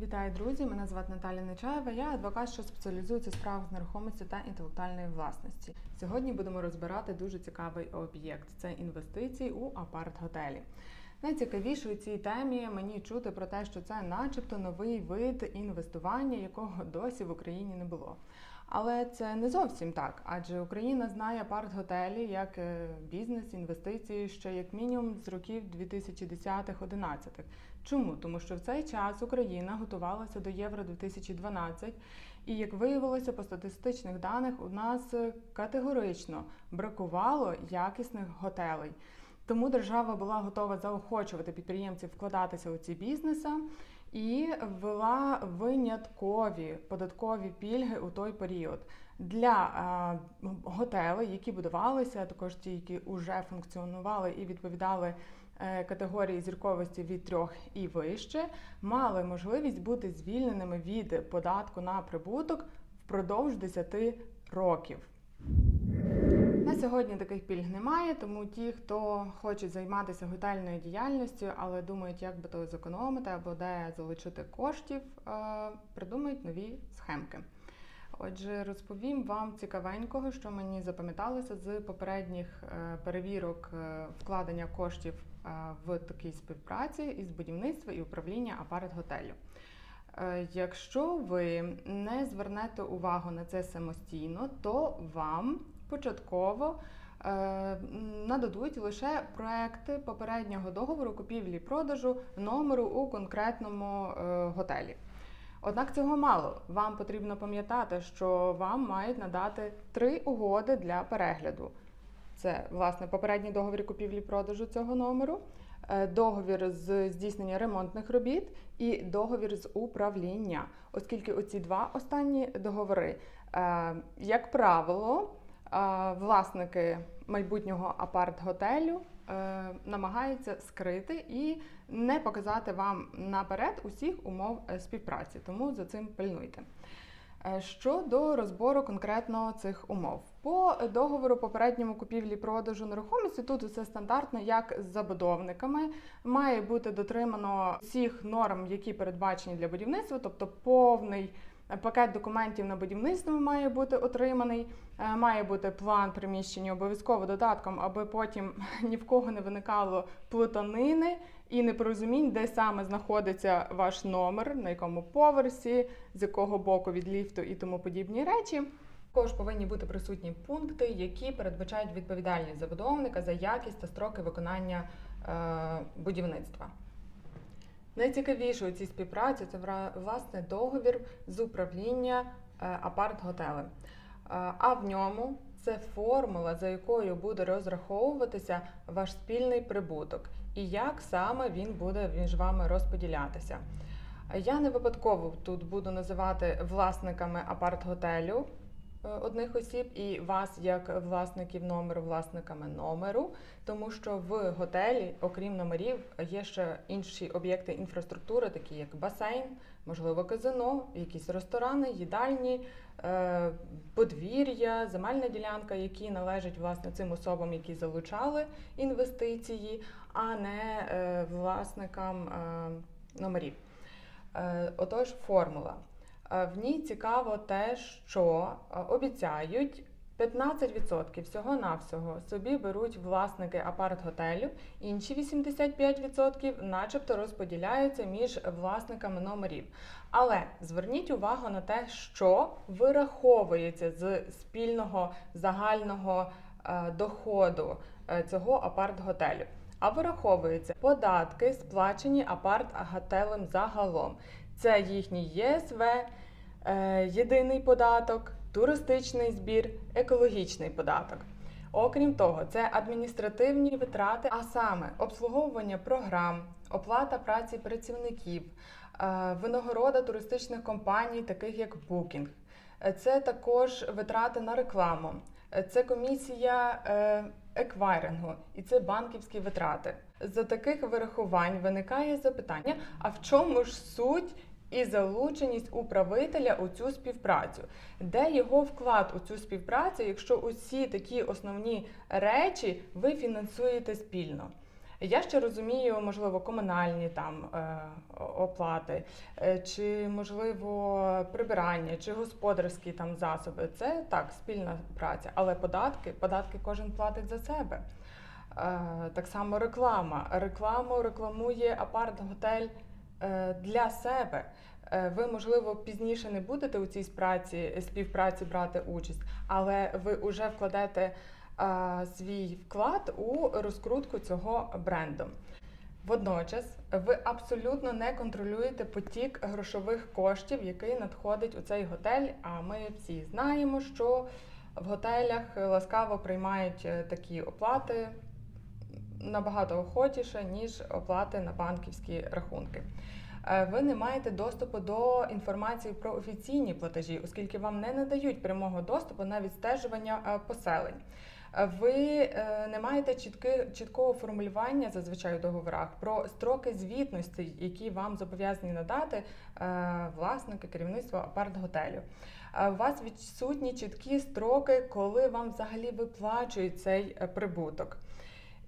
Вітаю, друзі! Мене звати Наталя Нечаєва. Я адвокат, що спеціалізується в справах нерухомості та інтелектуальної власності. Сьогодні будемо розбирати дуже цікавий об'єкт це інвестиції у апарт-готелі. Найцікавіше у цій темі мені чути про те, що це, начебто, новий вид інвестування, якого досі в Україні не було. Але це не зовсім так, адже Україна знає апарт-готелі як е, бізнес, інвестиції ще як мінімум з років 2010-11. Чому? Тому що в цей час Україна готувалася до Євро 2012, і як виявилося по статистичних даних, у нас е, категорично бракувало якісних готелей. Тому держава була готова заохочувати підприємців вкладатися у ці бізнеси і ввела виняткові податкові пільги у той період для е, готелей, які будувалися, також ті, які вже функціонували і відповідали е, категорії зірковості від трьох і вище, мали можливість бути звільненими від податку на прибуток впродовж 10 років. Сьогодні таких пільг немає, тому ті, хто хоче займатися готельною діяльністю, але думають, як би то зекономити або де залучити коштів, е, придумають нові схемки. Отже, розповім вам цікавенького, що мені запам'яталося з попередніх е, перевірок е, вкладення коштів в такій співпраці із будівництва і управління апарт-готелю. Якщо ви не звернете увагу на це самостійно, то вам початково нададуть лише проекти попереднього договору купівлі-продажу номеру у конкретному готелі. Однак цього мало. Вам потрібно пам'ятати, що вам мають надати три угоди для перегляду. Це, власне, попередній договір купівлі-продажу цього номеру, договір з здійснення ремонтних робіт і договір з управління, оскільки оці два останні договори, як правило, власники майбутнього апарт-готелю намагаються скрити і не показати вам наперед усіх умов співпраці, тому за цим пильнуйте. Щодо розбору конкретно цих умов, по договору попередньому купівлі-продажу нерухомості тут усе стандартно, як з забудовниками, має бути дотримано всіх норм, які передбачені для будівництва, тобто повний пакет документів на будівництво має бути отриманий, має бути план приміщення обов'язково додатком, аби потім ні в кого не виникало плутанини і непорозумінь, де саме знаходиться ваш номер, на якому поверсі, з якого боку від ліфту і тому подібні речі. Також повинні бути присутні пункти, які передбачають відповідальність забудовника за якість та строки виконання е, будівництва. Найцікавіше у цій співпраці це власне договір з управління е, апарт-готелем. Е, а в ньому це формула, за якою буде розраховуватися ваш спільний прибуток і як саме він буде між вами розподілятися. Я не випадково тут буду називати власниками апарт-готелю одних осіб і вас, як власників номеру, власниками номеру, тому що в готелі, окрім номерів, є ще інші об'єкти інфраструктури, такі як басейн, можливо, казино, якісь ресторани, їдальні, е, подвір'я, земельна ділянка, які належать власне цим особам, які залучали інвестиції, а не е, власникам номерів. Отож, формула. В ній цікаво те, що обіцяють 15% всього-навсього собі беруть власники апарт-готелю, інші 85% начебто розподіляються між власниками номерів. Але зверніть увагу на те, що вираховується з спільного загального доходу цього апарт-готелю. А вираховуються податки, сплачені апарт-готелем загалом. Це їхній ЄСВ, е, єдиний податок, туристичний збір, екологічний податок. Окрім того, це адміністративні витрати, а саме обслуговування програм, оплата праці працівників, е, винагорода туристичних компаній, таких як Booking. Е, це також витрати на рекламу, це комісія еквайрингу і це банківські витрати. За таких вирахувань виникає запитання: а в чому ж суть і залученість управителя у цю співпрацю, де його вклад у цю співпрацю, якщо усі такі основні речі ви фінансуєте спільно? Я ще розумію, можливо, комунальні там е, оплати, е, чи можливо прибирання, чи господарські там засоби. Це так, спільна праця, але податки, податки кожен платить за себе. Е, так само реклама. Рекламу рекламує апарт-готель для себе. Е, Ви, можливо, пізніше не будете у цій співпраці, співпраці брати участь, але ви вже вкладете е, свій вклад у розкрутку цього бренду. Водночас ви абсолютно не контролюєте потік грошових коштів, який надходить у цей готель. А ми всі знаємо, що в готелях ласкаво приймають е, такі оплати набагато охотіше, ніж оплати на банківські рахунки. Е, Ви не маєте доступу до інформації про офіційні платежі, оскільки вам не надають прямого доступу на відстежування е, поселень. Е, Ви не маєте чітки, чіткого формулювання зазвичай у договорах про строки звітності, які вам зобов'язані надати власники керівництва апарт-готелю. У вас відсутні чіткі строки, коли вам взагалі виплачують цей прибуток.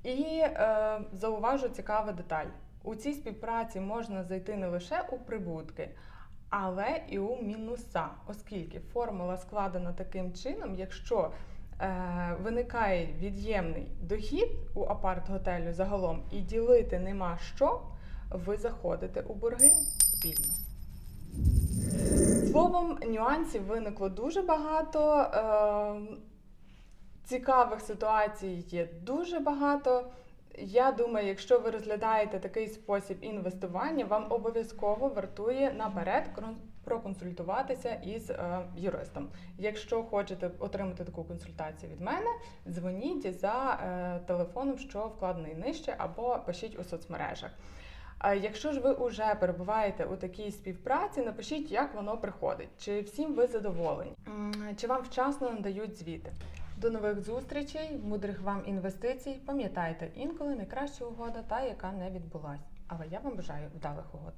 І е, зауважу цікаву деталь. У цій співпраці можна зайти не лише у прибутки, але і у мінуса, оскільки формула складена таким чином, якщо е, виникає від'ємний дохід у апарт-готелю загалом і ділити нема що, ви заходите у борги спільно. Словом, нюансів виникло дуже багато. Е, цікавих ситуацій є дуже багато. Я думаю, якщо ви розглядаєте такий спосіб інвестування, вам обов'язково вартує наперед проконсультуватися із е, юристом. Якщо хочете отримати таку консультацію від мене, дзвоніть за е, телефоном, що вкладений нижче, або пишіть у соцмережах. Якщо ж ви вже перебуваєте у такій співпраці, напишіть, як воно приходить, чи всім ви задоволені, чи вам вчасно надають звіти. До нових зустрічей, мудрих вам інвестицій. Пам'ятайте, інколи найкраща угода та, яка не відбулась. Але я вам бажаю вдалих угод.